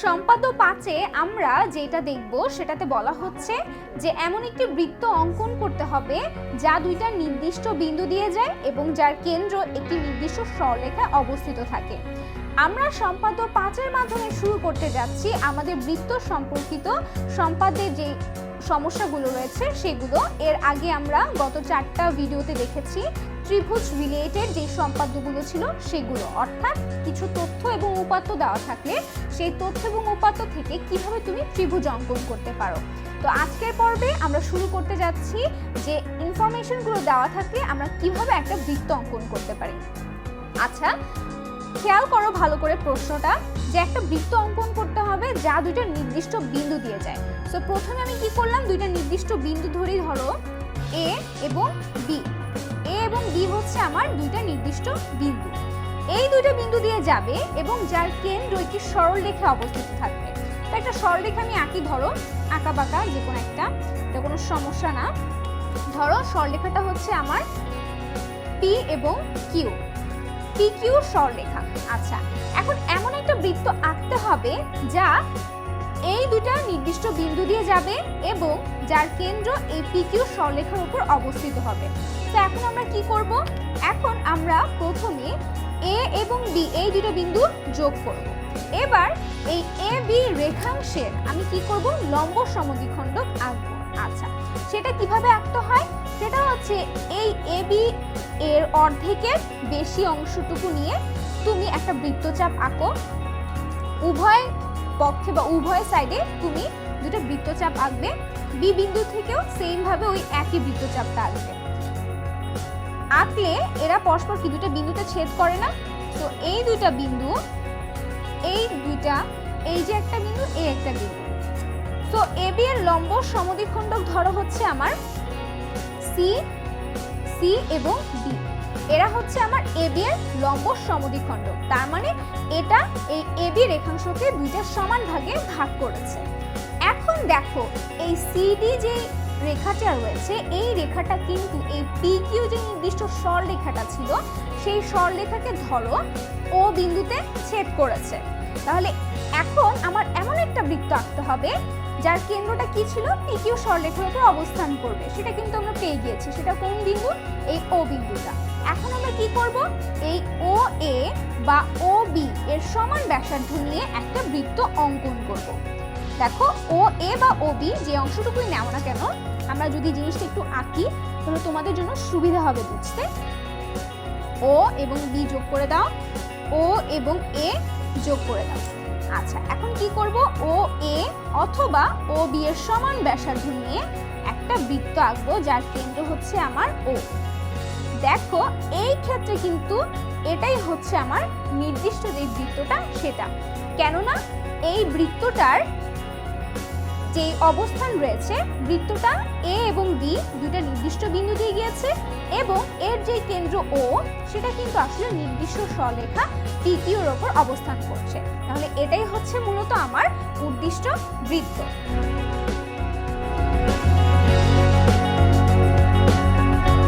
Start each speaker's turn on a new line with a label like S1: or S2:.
S1: সম্পাদ্য পাঁচে আমরা যেটা দেখব সেটাতে বলা হচ্ছে যে এমন একটি বৃত্ত অঙ্কন করতে হবে যা দুইটা নির্দিষ্ট বিন্দু দিয়ে যায় এবং যার কেন্দ্র একটি নির্দিষ্ট সরলেখায় অবস্থিত থাকে। আমরা সম্পাদ্য পাঁচের মাধ্যমে শুরু করতে যাচ্ছি আমাদের বৃত্ত সম্পর্কিত সম্পাদ্যের যে সমস্যাগুলো রয়েছে সেগুলো। এর আগে আমরা গত চারটা ভিডিওতে দেখেছি ত্রিভুজ রিলেটেড যে সম্পাদ্যগুলো ছিল সেগুলো। অর্থাৎ কিছু তথ্য এবং উপাত্ত দেওয়া থাকলে সেই তথ্য এবং উপাত্ত থেকে কীভাবে তুমি ত্রিভুজ অঙ্কন করতে পারো। তো আজকের পর্বে আমরা শুরু করতে যাচ্ছি যে ইনফরমেশনগুলো দেওয়া থাকলে আমরা কীভাবে একটা বৃত্ত অঙ্কন করতে পারি। আচ্ছা খেয়াল করো ভালো করে প্রশ্নটা, যে একটা বৃত্ত অঙ্কন করতে হবে যা দুইটা নির্দিষ্ট বিন্দু দিয়ে যায়। সো প্রথমে আমি কি করলাম? দুইটা নির্দিষ্ট বিন্দু ধরেই ধরো এ এবং বি এবং বি হচ্ছে আমার দুইটা নির্দিষ্ট বিন্দু। এই দুইটা বিন্দু দিয়ে যাবে এবং যার কেন্দ্র একটি সরল রেখে অবস্থিত থাকবে। তো একটা সরল রেখা আমি আঁকি, ধরো আঁকা বাঁকা যে কোনো একটা, এটা কোনো সমস্যা না। ধরো সরলরেখাটা হচ্ছে আমার পি এবং কিউ পি কিউ সরলরেখা আচ্ছা এখন এমন একটা বৃত্ত আঁকতে হবে যা এই দুটা নির্দিষ্ট বিন্দু দিয়ে যাবে এবং যার কেন্দ্র এই পি কিউ সরলরেখার উপর অবস্থিত হবে। তো এখন আমরা কি করব? এখন আমরা প্রথমে এ এবং বি এই দুটো বিন্দু যোগ করব। এবার এই এ বি রেখাংশের আমি কি করব? লম্ব সমদ্বিখণ্ডক আঁকবো। আচ্ছা সেটা কীভাবে আঁকতে হয়? সেটা হচ্ছে এই এ বি এর অর্ধেকের বেশি অংশটুকু নিয়ে তুমি একটা বৃত্তচাপ আঁকো। উভয় পক্ষে বা উভয় সাইডে তুমি দুটো বৃত্তচাপ আঁকবে। বি বিন্দু থেকেও সেম ভাবে ওই একই বৃত্তচাপটা আঁকবে। আঁকলে এরা পরস্পর কি দুটো বিন্দুতে ছেদ করে না? তো এই দুইটা বিন্দু, এই দুইটা, এই যে একটা বিন্দু, এই একটা বিন্দু। তো এ বি এর লম্ব সমদ্বিখণ্ডক ধরো হচ্ছে আমার সি সি এবং ডি এরা হচ্ছে আমার এ বি এর লম্ব সমদ্বিখণ্ডক তার মানে এটা এই এ বি রেখাংশকে দুইটা সমান ভাগে ভাগ করেছে। এখন দেখো, এই সিডি যে রেখাটা রয়েছে, এই রেখাটা কিন্তু এই পি কিউ যে নির্দিষ্ট সরলরেখাটা ছিল, সেই সরলরেখাকে ধরো ও বিন্দুতে ছেদ করেছে। তাহলে এখন আমার এমন একটা বৃত্ত আঁকতে হবে যার কেন্দ্রটা কি ছিল পি কিউ সরলরেখার উপর অবস্থান করবে। সেটা কিন্তু আমরা পেয়ে গিয়েছি। সেটা কোন বিন্দু? এই ও বিন্দুটা। এখন আমরা কি করব? এই ও এ বা ও বি এর সমান ব্যাসার্ধ নিয়ে একটা বৃত্ত অঙ্কন করব। দেখো ও এ বা ও বি যে অংশটুকুই নেও না কেন, আমরা যদি জিনিসটা একটু আঁকি, তাহলে তোমাদের জন্য সুবিধা হবে বুঝতে। ও এবং বি যোগ করে দাও। ও এবং এ যোগ করে দাও। আচ্ছা এখন কি করব? ও এ অথবা ও বি এর সমান ব্যাসার্ধ নিয়ে একটা বৃত্ত আঁকবো, যার কেন্দ্র হচ্ছে আমার ও দেখো, এই ক্ষেত্রে কিন্তু এটাই হচ্ছে আমার নির্দিষ্ট যে বৃত্তটা, সেটা। কেননা এই বৃত্তটার যে অবস্থান রয়েছে, বৃত্তটা এ এবং বি দুইটা নির্দিষ্ট বিন্দু দিয়ে গিয়েছে এবং এর যে কেন্দ্র ও সেটা কিন্তু আসলে নির্দিষ্ট স্বলেখা তৃতীয়র ওপর অবস্থান করছে। তাহলে এটাই হচ্ছে মূলত আমার উদ্দিষ্ট বৃত্ত।